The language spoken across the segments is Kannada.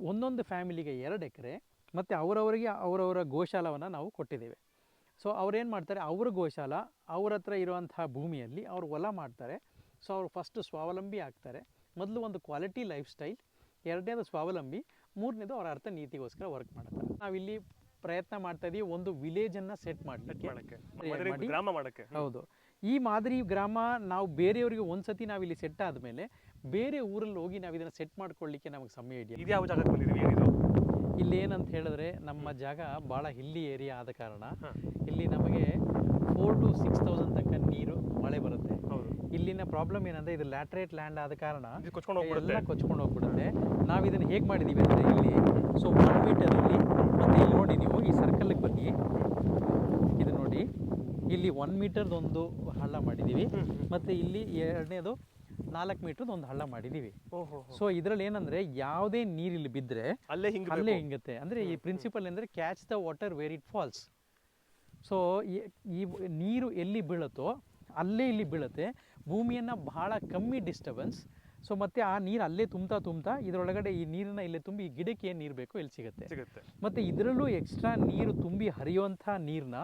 ಒಂದೊಂದು ಫ್ಯಾಮಿಲಿಗೆ ಎರಡು ಎಕರೆ ಮತ್ತು ಅವರವರಿಗೆ ಅವರವರ ಗೋಶಾಲವನ್ನು ನಾವು ಕೊಟ್ಟಿದ್ದೇವೆ. ಸೊ ಅವ್ರೇನು ಮಾಡ್ತಾರೆ ಅವ್ರ ಗೋಶಾಲ ಅವ್ರ ಹತ್ರ ಇರುವಂತಹ ಭೂಮಿಯಲ್ಲಿ ಅವರು ಹೊಲ ಮಾಡ್ತಾರೆ. ಸೊ ಅವರು ಫಸ್ಟ್ ಸ್ವಾವಲಂಬಿ ಆಗ್ತಾರೆ. ಮೊದಲು ಒಂದು ಕ್ವಾಲಿಟಿ ಲೈಫ್ ಸ್ಟೈಲ್ ಎರಡನೇದು ಸ್ವಾವಲಂಬಿ ಮೂರನೇದು ಅವ್ರ ಅರ್ಥ ನೀತಿಗೋಸ್ಕರ ವರ್ಕ್ ಮಾಡ್ತಾರೆ ನಾವಿಲ್ಲಿ ಪ್ರಯತ್ನ ಮಾಡ್ತಾ ಇದೀವಿ ಒಂದು ವಿಲೇಜನ್ನು ಸೆಟ್ ಮಾಡಲಿಕ್ಕೆ. ಗ್ರಾಮ ಮಾಡಕ್ಕೆ. ಹೌದು. ಈ ಮಾದರಿ ಗ್ರಾಮ ನಾವು ಬೇರೆಯವರಿಗೆ ಒಂದ್ಸತಿ ನಾವಿಲ್ಲಿ ಸೆಟ್ ಆದಮೇಲೆ ಬೇರೆ ಊರಲ್ಲಿ ಹೋಗಿ ನಾವು ಇದನ್ನು ಸೆಟ್ ಮಾಡ್ಕೊಳ್ಳಿಕ್ಕೆ ನಮಗೆ ಸಮಯ ಇದೆಯಾ? ಇದು ಯಾವ ಜಾಗಕ್ಕೆ ಬಂದಿದ್ದೀವಿ ಏನಿದು ಇಲ್ಲಿ ಏನಂತ ಹೇಳಿದ್ರೆ ನಮ್ಮ ಜಾಗ ಭಾಳ ಹಿಲ್ಲಿ ಏರಿಯಾ ಆದ ಕಾರಣ ಇಲ್ಲಿ ನಮಗೆ ಫೋರ್ ಟು ಸಿಕ್ಸ್ ತೌಸಂಡ್ ತನಕ ನೀರು ಮಳೆ ಬರುತ್ತೆ. ಇಲ್ಲಿನ ಪ್ರಾಬ್ಲಮ್ ಏನಂದ್ರೆ ಇದು ಲ್ಯಾಟ್ರೇಟ್ ಲ್ಯಾಂಡ್ ಆದ ಕಾರಣ ಇದು ಕೊಚ್ಕೊಂಡು ಹೋಗ್ಬಿಡುತ್ತೆ. ಎಲ್ಲ ಕೊಚ್ಕೊಂಡು ಹೋಗ್ಬಿಡುತ್ತೆ. ನಾವು ಇದನ್ನು ಹೇಗೆ ಮಾಡಿದ್ದೀವಿ ಅಂದರೆ ಇಲ್ಲಿ ಸೊ ಒನ್ ಮೀಟರಲ್ಲಿ ಮತ್ತೆ ಇಲ್ಲಿ ನೋಡಿ ನೀವು ಈ ಸರ್ಕಲ್ಗೆ ಬನ್ನಿ. ಇದು ನೋಡಿ ಇಲ್ಲಿ ಒನ್ ಮೀಟರ್ದೊಂದು ಹಳ್ಳ ಮಾಡಿದ್ದೀವಿ ಮತ್ತು ಇಲ್ಲಿ ಎರಡನೇದು ನಾಲ್ಕು ಮೀಟ್ರದ್ದು ಒಂದು ಹಳ್ಳ ಮಾಡಿದ್ದೀವಿ ಓಹೋ ಸೊ ಇದರಲ್ಲಿ ಏನಂದ್ರೆ ಯಾವುದೇ ನೀರು ಇಲ್ಲಿ ಬಿದ್ದರೆ ಅಲ್ಲೇ ಹಿಂಗೆ ಅಲ್ಲೇ ಹಿಂಗತ್ತೆ. ಅಂದರೆ ಈ ಪ್ರಿನ್ಸಿಪಲ್ ಅಂದರೆ catch the water where it falls so ಈ ನೀರು ಎಲ್ಲಿ ಬೀಳುತ್ತೋ ಅಲ್ಲೇ ಇಲ್ಲಿ ಬೀಳುತ್ತೆ. ಭೂಮಿಯನ್ನು ಬಹಳ ಕಮ್ಮಿ ಡಿಸ್ಟರ್ಬೆನ್ಸ್ ಸೊ ಮತ್ತೆ ಆ ನೀರು ಅಲ್ಲೇ ತುಂಬ್ತಾ ತುಂಬ್ತಾ ಇದರೊಳಗಡೆ ಈ ನೀರನ್ನ ಇಲ್ಲೇ ತುಂಬಿ ಗಿಡಕ್ಕೆ ಏನು ನೀರು ಬೇಕೋ ಇಲ್ಲಿ ಸಿಗುತ್ತೆ. ಸಿಗುತ್ತೆ. ಇದ್ರಲ್ಲೂ ಇದರಲ್ಲೂ ಎಕ್ಸ್ಟ್ರಾ ನೀರು ತುಂಬಿ ಹರಿಯುವಂಥ ನೀರನ್ನ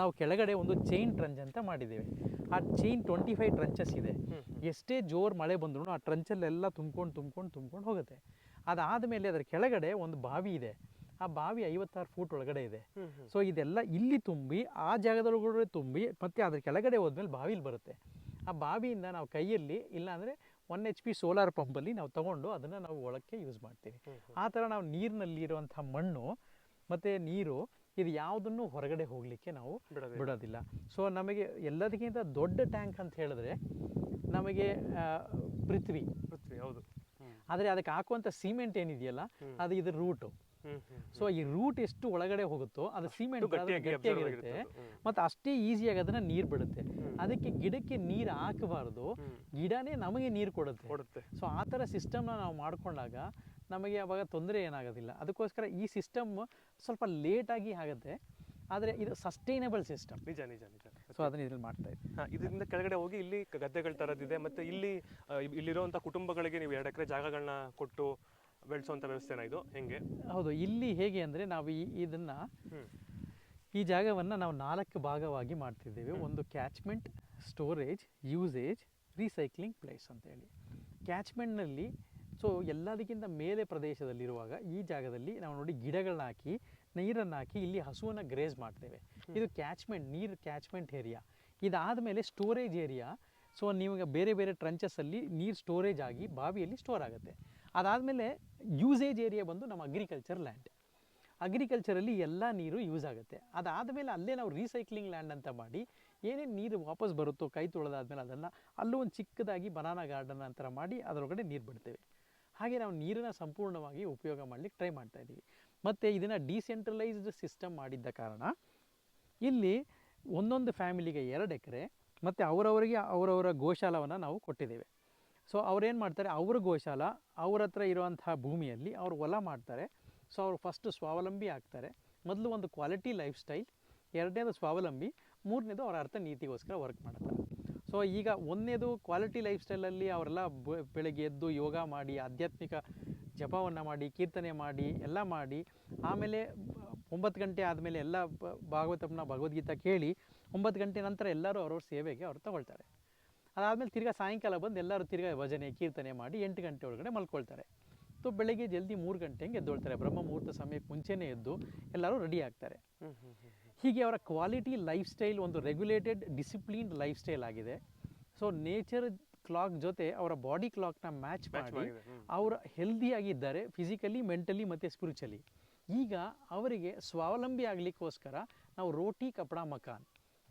ನಾವು ಕೆಳಗಡೆ ಒಂದು ಚೈನ್ ಟ್ರಂಚ್ ಅಂತ ಮಾಡಿದ್ದೇವೆ. ಆ ಚೈನ್ ಟ್ವೆಂಟಿ ಫೈವ್ ಟ್ರಂಚಸ್ ಇದೆ ಎಷ್ಟೇ ಜೋರು ಮಳೆ ಬಂದ್ರೂ ಆ ಟ್ರಂಚಲ್ಲೆಲ್ಲ ತುಂಬ್ಕೊಂಡು ತುಂಬ್ಕೊಂಡು ತುಂಬ್ಕೊಂಡು ಹೋಗುತ್ತೆ. ಅದಾದ ಮೇಲೆ ಅದರ ಕೆಳಗಡೆ ಒಂದು ಬಾವಿ ಇದೆ. ಆ ಬಾವಿ ಐವತ್ತಾರು ಫೂಟ್ ಒಳಗಡೆ ಇದೆ. ಸೊ ಇದೆಲ್ಲ ಇಲ್ಲಿ ತುಂಬಿ ಆ ಜಾಗದೊಳಗಡೆ ತುಂಬಿ ಮತ್ತೆ ಅದ್ರ ಕೆಳಗಡೆ ಹೋದ್ಮೇಲೆ ಬಾವಿಲಿ ಬರುತ್ತೆ. ಆ ಬಾವಿಯಿಂದ ನಾವು ಕೈಯಲ್ಲಿ ಇಲ್ಲಾಂದರೆ ಒನ್ ಎಚ್ ಪಿ ಸೋಲಾರ್ ಪಂಪಲ್ಲಿ ನಾವು ತಗೊಂಡು ಅದನ್ನು ನಾವು ಒಳಕ್ಕೆ ಯೂಸ್ ಮಾಡ್ತೀವಿ. ಆ ಥರ ನಾವು ನೀರಿನಲ್ಲಿ ಇರುವಂಥ ಮಣ್ಣು ಮತ್ತು ನೀರು ಇದು ಯಾವುದನ್ನು ಹೊರಗಡೆ ಹೋಗಲಿಕ್ಕೆ ನಾವು ಬಿಡೋದಿಲ್ಲ. ಸೊ ನಮಗೆ ಎಲ್ಲದಕ್ಕಿಂತ ದೊಡ್ಡ ಟ್ಯಾಂಕ್ ಅಂತ ಹೇಳಿದ್ರೆ ನಮಗೆ ಪೃಥ್ವಿ. ಪೃಥ್ವಿ ಹೌದು. ಆದರೆ ಅದಕ್ಕೆ ಹಾಕುವಂಥ ಸಿಮೆಂಟ್ ಏನಿದೆಯಲ್ಲ ಅದು ಇದ್ರ ರೂಟು ಸೊ ಈ ರೂಟ್ ಎಷ್ಟು ಒಳಗಡೆ ಹೋಗುತ್ತೋ ಅದು ಸಿಮೆಂಟ್ ಗಟ್ಟಿಯಾಗಿರುತ್ತೆ ಮತ್ತೆ ಅಷ್ಟೇ ಈಸಿಯಾಗಿ ಅದನ್ನ ನೀರು ಬಿಡುತ್ತೆ. ಅದಕ್ಕೆ ಗಿಡಕ್ಕೆ ನೀರು ಹಾಕಬಾರ್ದು. ಗಿಡನೇ ನಮಗೆ ನೀರು ಕೊಡುತ್ತೆ. ಕೊಡುತ್ತೆ. ಸೊ ಆ ಥರ ಸಿಸ್ಟಮ್ನ ನಾವು ಮಾಡ್ಕೊಂಡಾಗ ನಮಗೆ ಅವಾಗ ತೊಂದರೆ ಏನಾಗೋದಿಲ್ಲ. ಅದಕ್ಕೋಸ್ಕರ ಈ ಸಿಸ್ಟಮ್ ಸ್ವಲ್ಪ ಲೇಟಾಗಿ ಆಗುತ್ತೆ. ಆದರೆ ಇದು ಸಸ್ಟೈನಬಲ್ ಸಿಸ್ಟಮ್ ನಿಜ ನಿಜ ನಿಜ. ಸೊ ಅದನ್ನ ಇದ್ರಲ್ಲಿ ಮಾಡ್ತಾ ಇದ್ದೀವಿ ಹಾಂ ಇದರಿಂದ ಕೆಳಗಡೆ ಹೋಗಿ ಇಲ್ಲಿ ಗದ್ದೆಗಳು ಗದ್ದೆಗಳ ತರದಿದೆ. ಮತ್ತೆ ಇಲ್ಲಿ ಇಲ್ಲಿರುವಂಥ ಕುಟುಂಬಗಳಿಗೆ ನೀವು ಎರಡು ಎಕರೆ ಜಾಗಗಳನ್ನ ಕೊಟ್ಟು ಬೆಳೆಸುವಂಥ ವ್ಯವಸ್ಥೆನ ಇದು? ಹೆಂಗೆ? ಹೌದು ಇಲ್ಲಿ ಹೇಗೆ ಅಂದರೆ ನಾವು ಈ ಇದನ್ನ ಈ ಜಾಗವನ್ನು ನಾವು ನಾಲ್ಕು ಭಾಗವಾಗಿ ಮಾಡ್ತಿದ್ದೇವೆ. ಒಂದು catchment storage usage recycling place ಅಂತೇಳಿ. ಕ್ಯಾಚ್ಮೆಂಟ್ನಲ್ಲಿ ಸೊ ಎಲ್ಲದಕ್ಕಿಂತ ಮೇಲೆ ಪ್ರದೇಶದಲ್ಲಿರುವಾಗ ಈ ಜಾಗದಲ್ಲಿ ನಾವು ನೋಡಿ ಗಿಡಗಳನ್ನ ಹಾಕಿ ನೀರನ್ನು ಹಾಕಿ ಇಲ್ಲಿ ಹಸುವನ್ನು ಗ್ರೇಸ್ ಮಾಡ್ತೇವೆ. ಇದು ಕ್ಯಾಚ್ಮೆಂಟ್ ನೀರು ಕ್ಯಾಚ್ಮೆಂಟ್ ಏರಿಯಾ ಇದಾದ ಮೇಲೆ ಸ್ಟೋರೇಜ್ ಏರಿಯಾ ಸೊ ನೀವು ಬೇರೆ ಬೇರೆ ಟ್ರಂಚಸ್ಸಲ್ಲಿ ನೀರು ಸ್ಟೋರೇಜ್ ಆಗಿ ಬಾವಿಯಲ್ಲಿ ಸ್ಟೋರ್ ಆಗುತ್ತೆ. ಅದಾದಮೇಲೆ ಯೂಸೇಜ್ ಏರಿಯಾ ಬಂದು ನಮ್ಮ ಅಗ್ರಿಕಲ್ಚರ್ ಲ್ಯಾಂಡ್ ಅಗ್ರಿಕಲ್ಚರಲ್ಲಿ ಎಲ್ಲ ನೀರು ಯೂಸ್ ಆಗುತ್ತೆ. ಅದಾದಮೇಲೆ ಅಲ್ಲೇ ನಾವು ರೀಸೈಕ್ಲಿಂಗ್ ಲ್ಯಾಂಡ್ ಅಂತ ಮಾಡಿ ಏನೇನು ನೀರು ವಾಪಸ್ ಬರುತ್ತೋ ಕೈ ತೊಳೆದಾದ್ಮೇಲೆ ಅದನ್ನು ಅಲ್ಲೂ ಒಂದು ಚಿಕ್ಕದಾಗಿ ಬನಾನಾ ಗಾರ್ಡನ್ ಅಂತರ ಮಾಡಿ ಅದರೊಳಗಡೆ ನೀರು ಬಿಡ್ತೇವೆ. ಹಾಗೆ ನಾವು ನೀರನ್ನು ಸಂಪೂರ್ಣವಾಗಿ ಉಪಯೋಗ ಮಾಡಲಿಕ್ಕೆ ಟ್ರೈ ಮಾಡ್ತಾ ಇದ್ದೀವಿ. ಮತ್ತು ಇದನ್ನು ಡಿಸೆಂಟ್ರಲೈಸ್ಡ್ ಸಿಸ್ಟಮ್ ಮಾಡಿದ್ದ ಕಾರಣ ಇಲ್ಲಿ ಒಂದೊಂದು ಫ್ಯಾಮಿಲಿಗೆ ಎರಡು ಎಕರೆ, ಮತ್ತು ಅವರವರಿಗೆ ಅವರವರ ಗೋಶಾಲವನ್ನು ನಾವು ಕೊಟ್ಟಿದ್ದೇವೆ. ಸೊ ಅವ್ರೇನು ಮಾಡ್ತಾರೆ? ಅವ್ರ ಗೋಶಾಲ, ಅವ್ರ ಹತ್ರ ಇರುವಂತಹ ಭೂಮಿಯಲ್ಲಿ ಅವ್ರು ಹೊಲ ಮಾಡ್ತಾರೆ. ಸೊ ಅವ್ರು ಫಸ್ಟ್ ಸ್ವಾವಲಂಬಿ ಆಗ್ತಾರೆ. ಮೊದಲು ಒಂದು ಕ್ವಾಲಿಟಿ ಲೈಫ್ ಸ್ಟೈಲ್ ಎರಡನೇದು ಸ್ವಾವಲಂಬಿ, ಮೂರನೇದು ಅವರ ಅರ್ಥ ನೀತಿಗೋಸ್ಕರ ವರ್ಕ್ ಮಾಡ್ತಾರೆ. ಸೊ ಈಗ ಒಂದನೇದು ಕ್ವಾಲಿಟಿ ಲೈಫ್ ಸ್ಟೈಲಲ್ಲಿ ಅವರೆಲ್ಲ ಬೆಳಗ್ಗೆ ಎದ್ದು ಯೋಗ ಮಾಡಿ, ಆಧ್ಯಾತ್ಮಿಕ ಜಪವನ್ನು ಮಾಡಿ, ಕೀರ್ತನೆ ಮಾಡಿ, ಎಲ್ಲ ಮಾಡಿ, ಆಮೇಲೆ ಒಂಬತ್ತು ಗಂಟೆ ಆದಮೇಲೆ ಎಲ್ಲ ಭಾಗವತಮ್ನ ಭಗವದ್ಗೀತಾ ಕೇಳಿ, ಒಂಬತ್ತು ಗಂಟೆ ನಂತರ ಎಲ್ಲರೂ ಅವ್ರವ್ರ ಸೇವೆಗೆ ಅವ್ರು ತಗೊಳ್ತಾರೆ. ಅದಾದಮೇಲೆ ತಿರ್ಗಾ ಸಾಯಂಕಾಲ ಬಂದು ಎಲ್ಲರೂ ತಿರ್ಗಾ ಭಜನೆ, ಕೀರ್ತನೆ ಮಾಡಿ ಎಂಟು ಗಂಟೆ ಒಳಗಡೆ ಮಲ್ಕೊಳ್ತಾರೆ. ಸೊ ಬೆಳಗ್ಗೆ ಜಲ್ದಿ ಮೂರು ಗಂಟೆ ಹಂಗೆ ಎದ್ದೊಳ್ತಾರೆ. ಬ್ರಹ್ಮ ಮುಹೂರ್ತ ಸಮಯಕ್ಕೆ ಮುಂಚೆನೇ ಎದ್ದು ಎಲ್ಲರೂ ರೆಡಿ ಆಗ್ತಾರೆ. ಹೀಗೆ ಅವರ ಕ್ವಾಲಿಟಿ ಲೈಫ್ ಸ್ಟೈಲ್ ಒಂದು ರೆಗ್ಯುಲೇಟೆಡ್ ಡಿಸಿಪ್ಲಿನ್ಡ್ ಲೈಫ್ ಸ್ಟೈಲ್ ಆಗಿದೆ. ಸೊ ನೇಚರ್ ಕ್ಲಾಕ್ ಜೊತೆ ಅವರ ಬಾಡಿ ಕ್ಲಾಕ್ನ ಮ್ಯಾಚ್ ಮಾಡಿ ಅವರ ಹೆಲ್ದಿಯಾಗಿದ್ದಾರೆ ಫಿಸಿಕಲಿ ಮೆಂಟಲಿ ಮತ್ತು ಸ್ಪಿರಿಚುವಲಿ ಈಗ ಅವರಿಗೆ ಸ್ವಾವಲಂಬಿ ಆಗಲಿಕ್ಕೋಸ್ಕರ ನಾವು ರೋಟಿ ಕಪಡ ಮಕಾನ್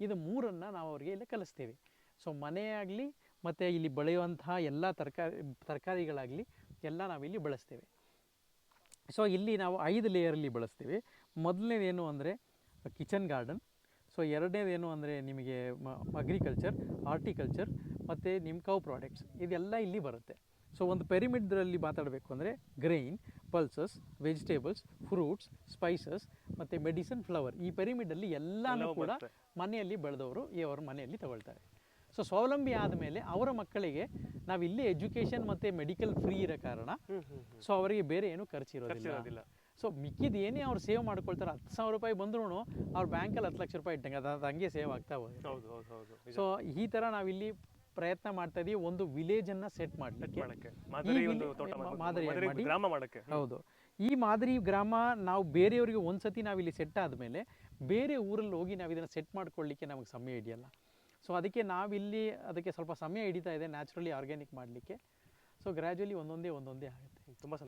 ಇದು ಮೂರನ್ನು ನಾವು ಅವರಿಗೆ ಇಲ್ಲಿ ಕಲಿಸ್ತೇವೆ. ಸೊ ಮನೆ ಆಗಲಿ ಮತ್ತು ಇಲ್ಲಿ ಬೆಳೆಯುವಂತಹ ಎಲ್ಲ ತರಕಾರಿ ತರಕಾರಿಗಳಾಗಲಿ ಎಲ್ಲ ನಾವಿಲ್ಲಿ ಬಳಸ್ತೇವೆ. ಸೊ ಇಲ್ಲಿ ನಾವು ಐದು ಲೇಯರಲ್ಲಿ ಬಳಸ್ತೇವೆ. ಮೊದಲನೇದೇನು ಅಂದರೆ ಕಿಚನ್ ಗಾರ್ಡನ್. ಸೊ ಎರಡನೇದೇನು ಅಂದರೆ ನಿಮಗೆ ಅಗ್ರಿಕಲ್ಚರ್ ಹಾರ್ಟಿಕಲ್ಚರ್ ಮತ್ತು ನಿಮ್ಮ ಕೌ ಪ್ರಾಡಕ್ಟ್ಸ್ ಇದೆಲ್ಲ ಇಲ್ಲಿ ಬರುತ್ತೆ. ಸೊ ಒಂದು ಪೆರಿಮಿಡ್ರಲ್ಲಿ ಮಾತಾಡಬೇಕು ಅಂದರೆ grain pulses vegetables fruits spices ಮತ್ತು ಮೆಡಿಸಿನ್ ಫ್ಲವರ್ ಈ ಪೆರಿಮಿಡಲ್ಲಿ ಎಲ್ಲನೂ ಕೂಡ ಮನೆಯಲ್ಲಿ ಬೆಳೆದವರು ಈ ಅವ್ರ ಮನೆಯಲ್ಲಿ ತಗೊಳ್ತಾರೆ. ಸೊ ಸ್ವಾವಲಂಬಿ ಆದಮೇಲೆ ಅವರ ಮಕ್ಕಳಿಗೆ ನಾವು ಇಲ್ಲೇ ಎಜುಕೇಷನ್ ಮತ್ತು ಮೆಡಿಕಲ್ ಫ್ರೀ ಇರೋ ಕಾರಣ ಸೊ ಅವರಿಗೆ ಬೇರೆ ಏನು ಖರ್ಚಿರೋದಿಲ್ಲ ಸೊ ಮಿಕ್ಕಿದ ಏನೇ ಅವ್ರು ಸೇವ್ ಮಾಡ್ಕೊಳ್ತಾರೆ. ಹತ್ತು ಸಾವಿರ ರೂಪಾಯಿ ಬಂದ್ರೂ ಅವ್ರ ಬ್ಯಾಂಕಲ್ಲಿ ಹತ್ತು ಲಕ್ಷ ರೂಪಾಯಿ ಇಟ್ಟಂಗೆ. ಅದು ಅದು ಹಂಗೆ ಸೇವ್ ಆಗ್ತಾ ಹೋಗುತ್ತೆ. ಹೌದು ಹೌದು. ಸೊ ಈ ಥರ ನಾವಿಲ್ಲಿ ಪ್ರಯತ್ನ ಮಾಡ್ತಾ ಇದೀವಿ. ಒಂದು ವಿಲೇಜ್ ಅನ್ನ ಸೆಟ್ ಮಾಡಲಿಕ್ಕೆ. ಮಾದರಿ ಗ್ರಾಮ ಮಾಡಕ್ಕೆ. ಹೌದು. ಈ ಮಾದರಿ ಗ್ರಾಮ ನಾವು ಬೇರೆಯವರಿಗೆ ಒಂದ್ಸತಿ ನಾವಿಲ್ಲಿ ಸೆಟ್ ಆದಮೇಲೆ ಬೇರೆ ಊರಲ್ಲಿ ಹೋಗಿ ನಾವು ಇದನ್ನು ಸೆಟ್ ಮಾಡ್ಕೊಳ್ಳಿಕ್ಕೆ ನಮಗೆ ಸಮಯ ಹಿಡಿಯಲ್ಲ. ಸೊ ಅದಕ್ಕೆ ನಾವಿಲ್ಲಿ ಅದಕ್ಕೆ ಸ್ವಲ್ಪ ಸಮಯ ಹಿಡಿತಾ ಇದೆ. ನ್ಯಾಚುರಲಿ ಆರ್ಗ್ಯಾನಿಕ್ ಮಾಡಲಿಕ್ಕೆ. ಸೊ ಗ್ರ್ಯಾಜುವಲಿ ಒಂದೊಂದೇ ಒಂದೊಂದೇ ಆಗುತ್ತೆ. ತುಂಬಾ